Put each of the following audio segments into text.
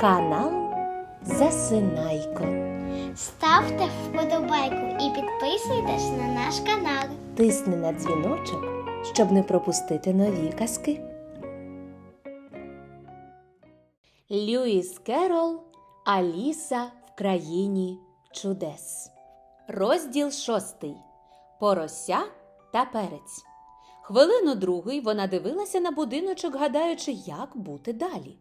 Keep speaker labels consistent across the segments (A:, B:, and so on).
A: Канал Засинайко.
B: Ставте вподобайку і підписуйтесь на наш канал.
A: Тисни на дзвіночок, щоб не пропустити нові казки. Льюіс Керол Аліса в країні чудес. Розділ шостий. Порося та перець. Хвилину другий вона дивилася на будиночок, гадаючи, як бути далі.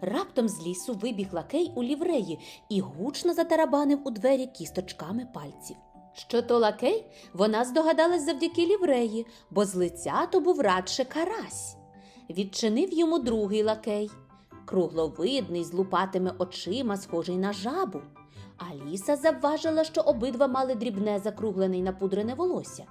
A: Раптом з лісу вибіг лакей у лівреї і гучно затарабанив у двері кісточками пальців. Що то лакей, вона здогадалась завдяки лівреї, бо з лиця то був радше карась. Відчинив йому другий лакей, кругловидний, з лупатими очима, схожий на жабу. Аліса завважила, що обидва мали дрібне закруглене й напудрене волосся.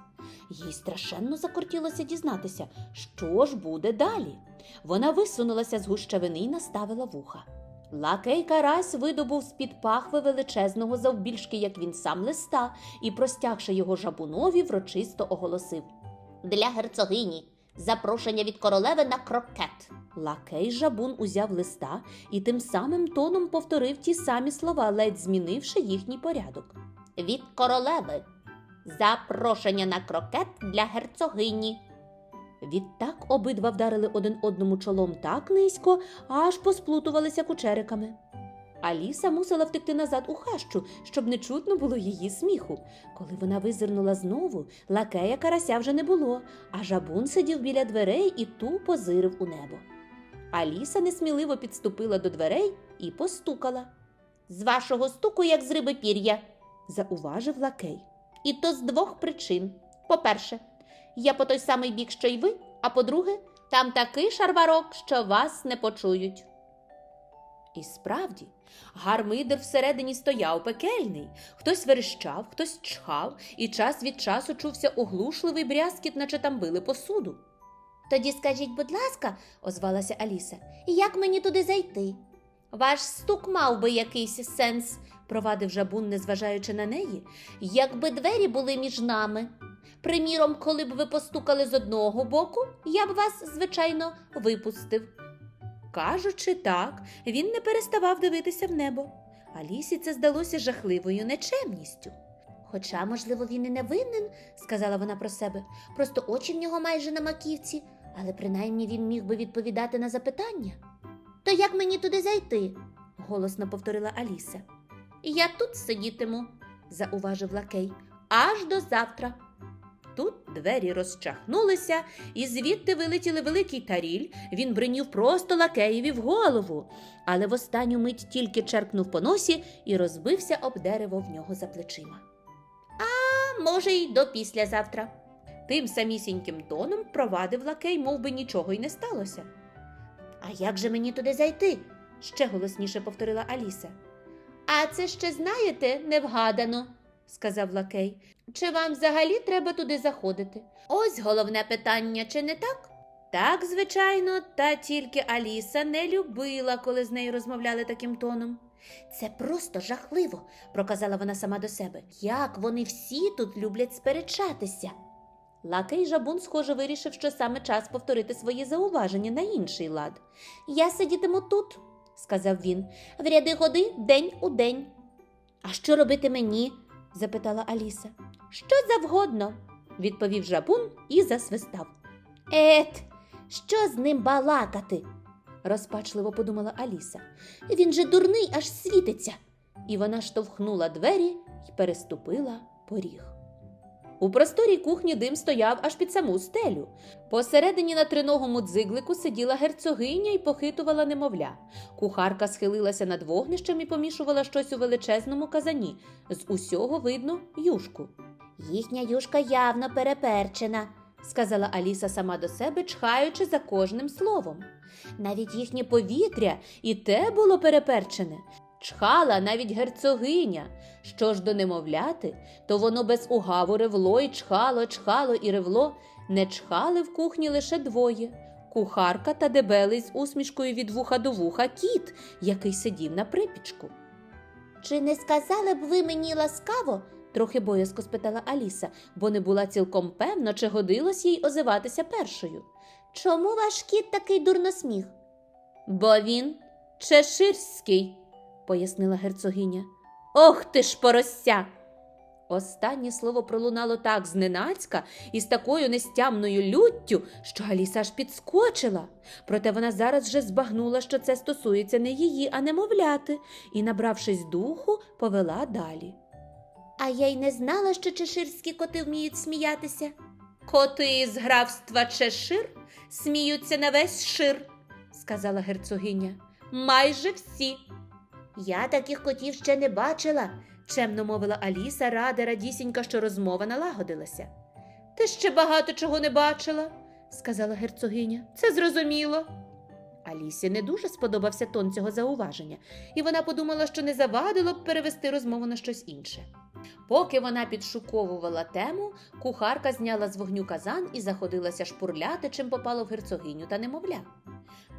A: Їй страшенно закортілося дізнатися, що ж буде далі. Вона висунулася з гущавини й наставила вуха. Лакей Карась видобув з-під пахви величезного завбільшки, як він сам листа, і, простягши його жабунові, врочисто оголосив Для герцогині запрошення від королеви на крокет. Лакей жабун узяв листа і тим самим тоном повторив ті самі слова, ледь змінивши їхній порядок. Від королеви запрошення на крокет для герцогині. Відтак обидва вдарили один одному чолом так низько, аж посплутувалися кучериками. Аліса мусила втекти назад у хащу, щоб не чутно було її сміху. Коли вона визирнула знову, лакея карася вже не було, а жабун сидів біля дверей і тупо зирив у небо. Аліса несміливо підступила до дверей і постукала. З вашого стуку, як з риби пір'я, зауважив лакей. І то з двох причин. По-перше, я по той самий бік, що й ви, а по-друге, там такий шарварок, що вас не почують. І справді, гармидер всередині стояв пекельний. Хтось верещав, хтось чхав, і час від часу чувся оглушливий брязкіт, наче там били посуду. Тоді скажіть, будь ласка, озвалася Аліса, як мені туди зайти? Ваш стук мав би якийсь сенс, провадив жабун, незважаючи на неї, якби двері були між нами. Приміром, коли б ви постукали з одного боку, я б вас, звичайно, випустив. Кажучи так, він не переставав дивитися в небо. Алісі це здалося жахливою нечемністю. Хоча, можливо, він і не винен, сказала вона про себе, просто очі в нього майже на маківці, але принаймні він міг би відповідати на запитання. То як мені туди зайти? голосно повторила Аліса. Я тут сидітиму, зауважив лакей, аж до завтра. Тут двері розчахнулися, і звідти вилетіли великий таріль. Він бринів просто лакеєві в голову, але в останню мить тільки черкнув по носі і розбився об дерево в нього за плечима. А може, й до післязавтра. Тим самісіньким тоном провадив лакей, мов би нічого й не сталося. А як же мені туди зайти? ще голосніше повторила Аліса. А це ще знаєте, невгадано, сказав лакей. Чи вам взагалі треба туди заходити? Ось головне питання, чи не так? Так, звичайно, та тільки Аліса не любила, коли з нею розмовляли таким тоном. Це просто жахливо, проказала вона сама до себе. Як вони всі тут люблять сперечатися. Лакей жабун, схоже, вирішив, що саме час повторити свої зауваження на інший лад. Я сидітиму тут, сказав він, в ряди годи день у день. А що робити мені? Запитала Аліса. Що завгодно, відповів жабун і засвистав. Ет, що з ним балакати? розпачливо подумала Аліса. Він же дурний, аж світиться. І вона штовхнула двері і переступила поріг. У просторій кухні дим стояв аж під саму стелю. Посередині на триногому дзиглику сиділа герцогиня і похитувала немовля. Кухарка схилилася над вогнищем і помішувала щось у величезному казані. З усього видно юшку. Їхня юшка явно переперчена, сказала Аліса сама до себе, чхаючи за кожним словом. Навіть їхнє повітря і те було переперчене. Чхала навіть герцогиня. Що ж до немовляти, то воно без угаву ревло і чхало, чхало і ревло. Не чхали в кухні лише двоє кухарка та дебелий з усмішкою від вуха до вуха кіт, який сидів на припічку. Чи не сказали б ви мені ласкаво? трохи боязко спитала Аліса, бо не була цілком певна, чи годилось їй озиватися першою. Чому ваш кіт такий дурносміх? Бо він Чеширський, пояснила герцогиня. Ох ти ж порося! Останнє слово пролунало так зненацька і з такою нестямною люттю, що Аліса аж підскочила. Проте вона зараз вже збагнула, що це стосується не її, а немовляти, і, набравшись духу, повела далі. А я й не знала, що чеширські коти вміють сміятися. Коти з графства Чешир сміються на весь шир, сказала герцогиня. Майже всі. Я таких котів ще не бачила, чемно мовила Аліса, рада радісінька, що розмова налагодилася. Ти ще багато чого не бачила, сказала герцогиня. Це зрозуміло. Алісі не дуже сподобався тон цього зауваження, і вона подумала, що не завадило б перевести розмову на щось інше. Поки вона підшуковувала тему, кухарка зняла з вогню казан і заходилася шпурляти, чим попало в герцогиню та немовля.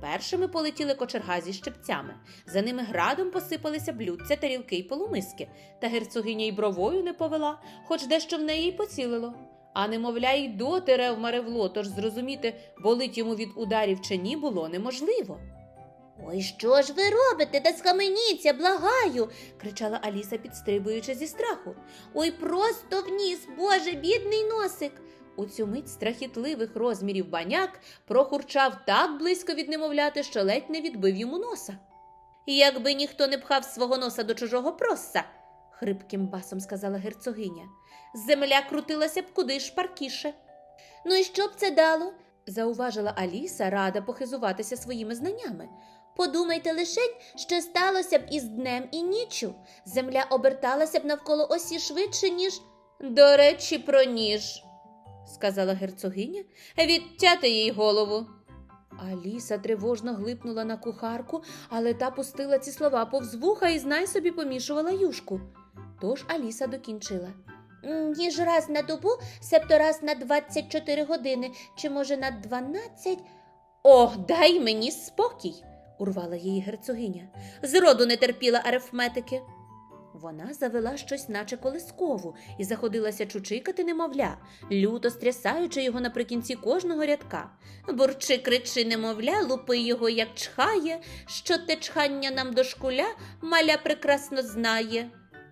A: Першими полетіли кочерга зі щепцями, за ними градом посипалися блюдця, тарілки й полумиски, та герцогиня й бровою не повела, хоч дещо в неї й поцілило. А немовля й доти рев маревло, тож зрозуміти, болить йому від ударів чи ні, було неможливо. Ой, що ж ви робите? Та схаменіться, благаю. кричала Аліса, підстрибуючи зі страху. Ой, просто вніс, боже, бідний носик. У цю мить страхітливих розмірів баняк прохурчав так близько від немовляти, що ледь не відбив йому носа. Якби ніхто не пхав свого носа до чужого проса, хрипким басом сказала герцогиня. Земля крутилася б куди шпаркіше. Ну і що б це дало? зауважила Аліса, рада похизуватися своїми знаннями. Подумайте лише, що сталося б із днем і ніччю. Земля оберталася б навколо осі швидше, ніж. До речі, про ніж, сказала герцогиня, відтяти їй голову. Аліса тривожно глипнула на кухарку, але та пустила ці слова повз вуха і знай собі помішувала юшку. Тож Аліса докінчила. Ніж раз на добу, себто раз на 24 години, чи може на 12. Ох, дай мені спокій, урвала її герцогиня. Зроду не терпіла арифметики. Вона завела щось, наче колискову, і заходилася чучикати немовля, люто стрясаючи його наприкінці кожного рядка. Бурчи, кричи, немовля, лупи його, як чхає, що те чхання нам дошкуля маля прекрасно знає.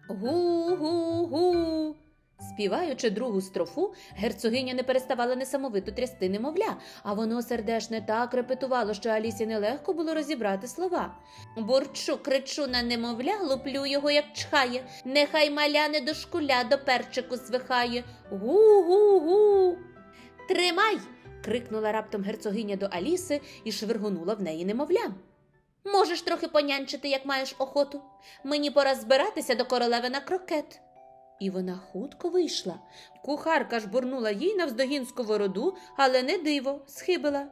A: Гу-гу-гу. Співаючи другу строфу, герцогиня не переставала несамовито трясти немовля, а воно сердешне так репетувало, що Алісі нелегко було розібрати слова. Бурчу, кричу на немовля, луплю його, як чхає. Нехай маля не до шкуля до перчику звихає. Гу-гу-гу. Тримай. крикнула раптом герцогиня до Аліси і швиргонула в неї немовля. Можеш трохи понянчити, як маєш охоту. Мені пора збиратися до королеви на крокет. І вона хутко вийшла. Кухарка ж бурнула їй навздогін сковороду, але не диво, схибила.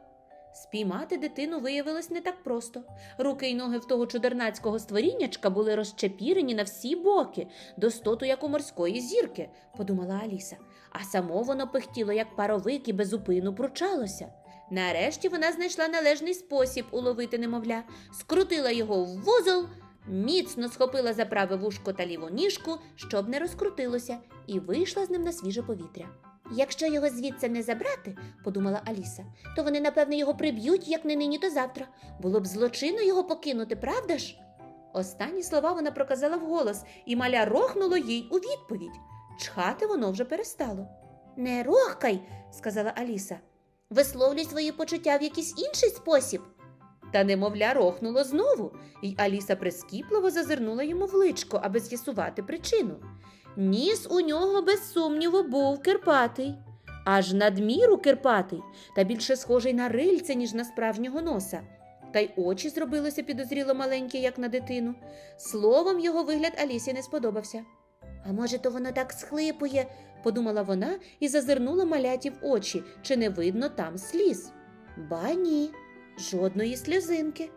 A: Спіймати дитину виявилось не так просто. Руки й ноги в того чудернацького створіннячка були розчепірені на всі боки, достоту, як у морської зірки, подумала Аліса, а само воно пихтіло, як паровик і безупину пручалося. Нарешті вона знайшла належний спосіб уловити немовля, скрутила його в вузол, міцно схопила за праве вушко та ліву ніжку, щоб не розкрутилося, і вийшла з ним на свіже повітря. Якщо його звідси не забрати, подумала Аліса, то вони, напевне, його приб'ють, як не нині, то завтра. Було б злочинно його покинути, правда ж? Останні слова вона проказала вголос, і маля рохнуло їй у відповідь. Чхати воно вже перестало. Не рохкай, сказала Аліса. Висловлюй свої почуття в якийсь інший спосіб. Та немовля рохнуло знову, і Аліса прискіпливо зазирнула йому в личко, аби з'ясувати причину. Ніс у нього, без сумніву, був кирпатий, аж надміру кирпатий, та більше схожий на рильце, ніж на справжнього носа. Та й очі зробилося підозріло маленькі, як на дитину. Словом, його вигляд Алісі не сподобався. А може, то воно так схлипує, подумала вона і зазирнула маляті в очі, чи не видно там сліз. Ба ні, жодної сльозинки.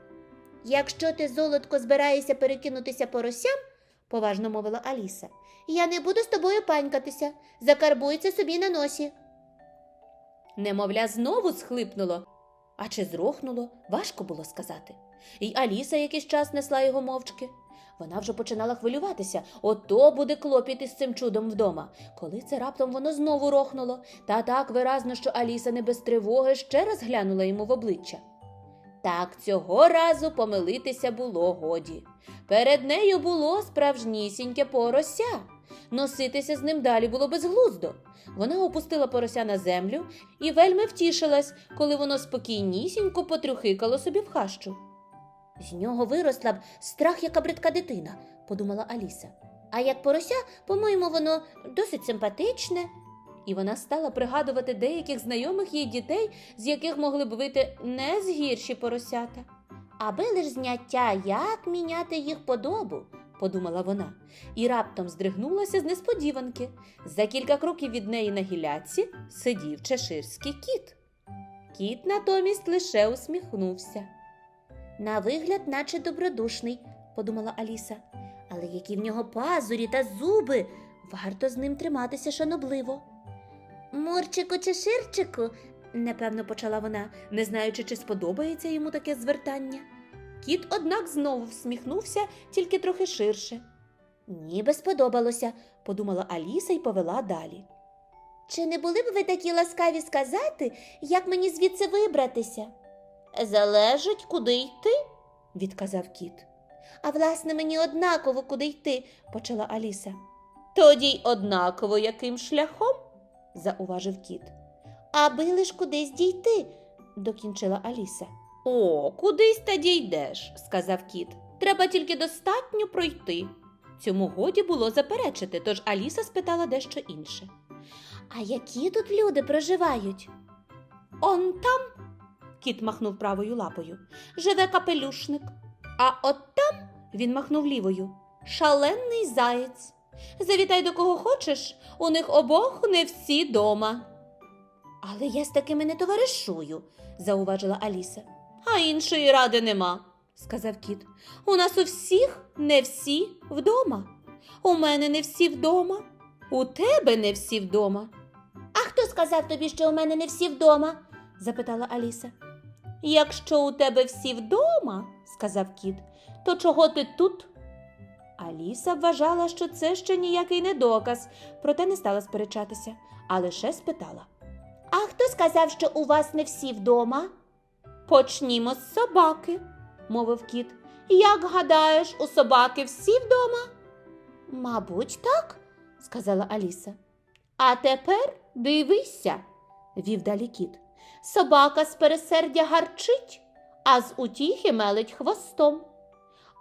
A: Якщо ти, золотко, збираєшся перекинутися поросям, поважно мовила Аліса, я не буду з тобою панькатися, закарбується собі на носі. Немовля знову схлипнуло, а чи зрохнуло, важко було сказати. І Аліса якийсь час несла його мовчки. Вона вже починала хвилюватися, ото буде клопіт із цим чудом вдома. Коли це раптом воно знову рохнуло, та так виразно, що Аліса не без тривоги ще раз глянула йому в обличчя. Так цього разу помилитися було годі. Перед нею було справжнісіньке порося. Носитися з ним далі було безглуздо. Вона опустила порося на землю і вельми втішилась, коли воно спокійнісінько потрюхикало собі в хащу. З нього виросла б страх, яка бридка дитина, подумала Аліса. А як порося, по-моєму, воно досить симпатичне. І вона стала пригадувати деяких знайомих їй дітей, з яких могли б вийти не згірші поросята. Аби лиш зняття, як міняти їх подобу, подумала вона, і раптом здригнулася з несподіванки. За кілька кроків від неї на гіляці сидів чеширський кіт. Кіт натомість лише усміхнувся. На вигляд, наче добродушний, подумала Аліса, але які в нього пазурі та зуби, варто з ним триматися шанобливо. Мурчику чи ширчику, непевно почала вона, не знаючи, чи сподобається йому таке звертання. Кіт, однак, знову всміхнувся, тільки трохи ширше. Ніби сподобалося, подумала Аліса і повела далі. Чи не були б ви такі ласкаві сказати, як мені звідси вибратися? Залежить, куди йти, відказав кіт. А власне, мені однаково, куди йти, почала Аліса. Тоді й однаково яким шляхом, зауважив кіт. Аби лиш кудись дійти, докінчила Аліса. О, кудись та дійдеш, сказав кіт. Треба тільки достатньо пройти. Цьому годі було заперечити, тож Аліса спитала дещо інше. А які тут люди проживають? Он там, кіт махнув правою лапою, живе капелюшник. А от там він махнув лівою. Шалений заєць. Завітай до кого хочеш, у них обох не всі дома. Але я з такими не товаришую, зауважила Аліса. А іншої ради нема, сказав кіт. У нас у всіх не всі вдома. У мене не всі вдома, у тебе не всі вдома. А хто сказав тобі, що у мене не всі вдома? запитала Аліса. Якщо у тебе всі вдома, сказав кіт, то чого ти тут? Аліса вважала, що це ще ніякий не доказ, проте не стала сперечатися, а лише спитала. А хто сказав, що у вас не всі вдома? Почнімо з собаки, мовив кіт. Як гадаєш, у собаки всі вдома? Мабуть, так, сказала Аліса. А тепер дивися, вів далі кіт. Собака з пересердя гарчить, а з утіхи мелить хвостом.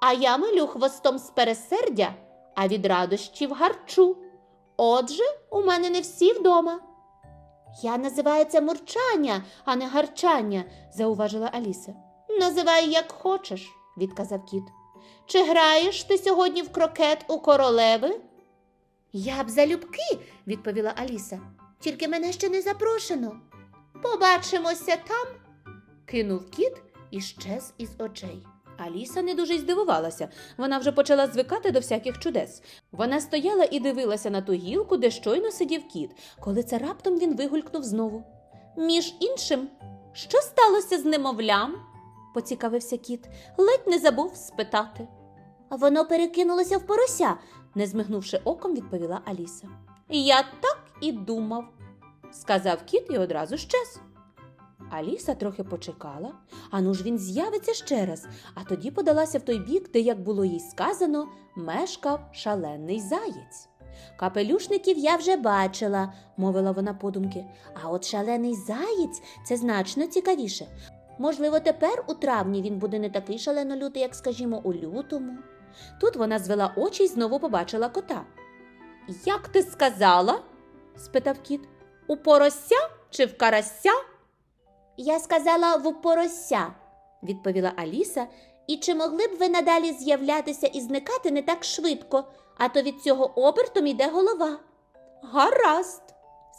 A: А я милю хвостом з пересердя, а від радощів гарчу. Отже, у мене не всі вдома. Я називаю це мурчання, а не гарчання, зауважила Аліса. Називай, як хочеш, відказав кіт. Чи граєш ти сьогодні в крокет у королеви? Я б залюбки, відповіла Аліса. Тільки мене ще не запрошено. Побачимося там, кинув кіт і щез із очей. Аліса не дуже й здивувалася. Вона вже почала звикати до всяких чудес. Вона стояла і дивилася на ту гілку, де щойно сидів кіт, коли це раптом він вигулькнув знову. Між іншим, що сталося з немовлям? поцікавився кіт, ледь не забув спитати. Воно перекинулося в порося, не змигнувши оком, відповіла Аліса. Я так і думав, сказав кіт і одразу щез. Аліса трохи почекала, а ну ж він з'явиться ще раз, а тоді подалася в той бік, де, як було їй сказано, мешкав шалений заєць. Капелюшників я вже бачила, мовила вона подумки, а от шалений заєць це значно цікавіше. Можливо, тепер у травні він буде не такий шалено лютий, як, скажімо, у лютому. Тут вона звела очі і знову побачила кота. Як ти сказала? спитав кіт. У порося чи в карася? Я сказала в порося, відповіла Аліса, і чи могли б ви надалі з'являтися і зникати не так швидко, а то від цього обертом іде голова. Гаразд,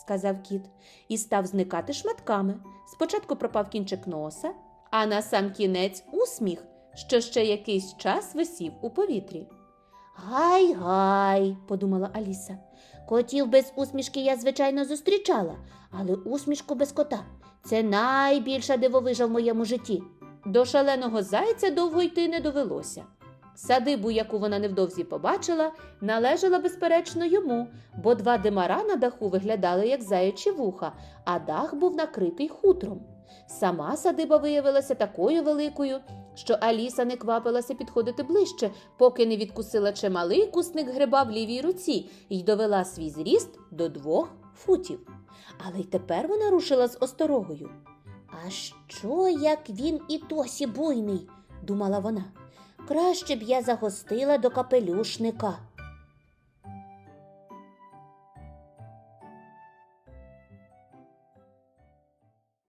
A: сказав кіт і став зникати шматками. Спочатку пропав кінчик носа, а на сам кінець усміх, що ще якийсь час висів у повітрі. Гай, гай, подумала Аліса. Котів без усмішки я, звичайно, зустрічала, але усмішку без кота це найбільша дивовижа в моєму житті. До шаленого зайця довго йти не довелося. Садибу, яку вона невдовзі побачила, належала, безперечно, йому, бо два димара на даху виглядали як заячі вуха, а дах був накритий хутром. Сама садиба виявилася такою великою, що Аліса не квапилася підходити ближче, поки не відкусила чималий кусник гриба в лівій руці і довела свій зріст до двох футів. Але й тепер вона рушила з осторогою. А що, як він і досі буйний? думала вона. Краще б я загостила до капелюшника.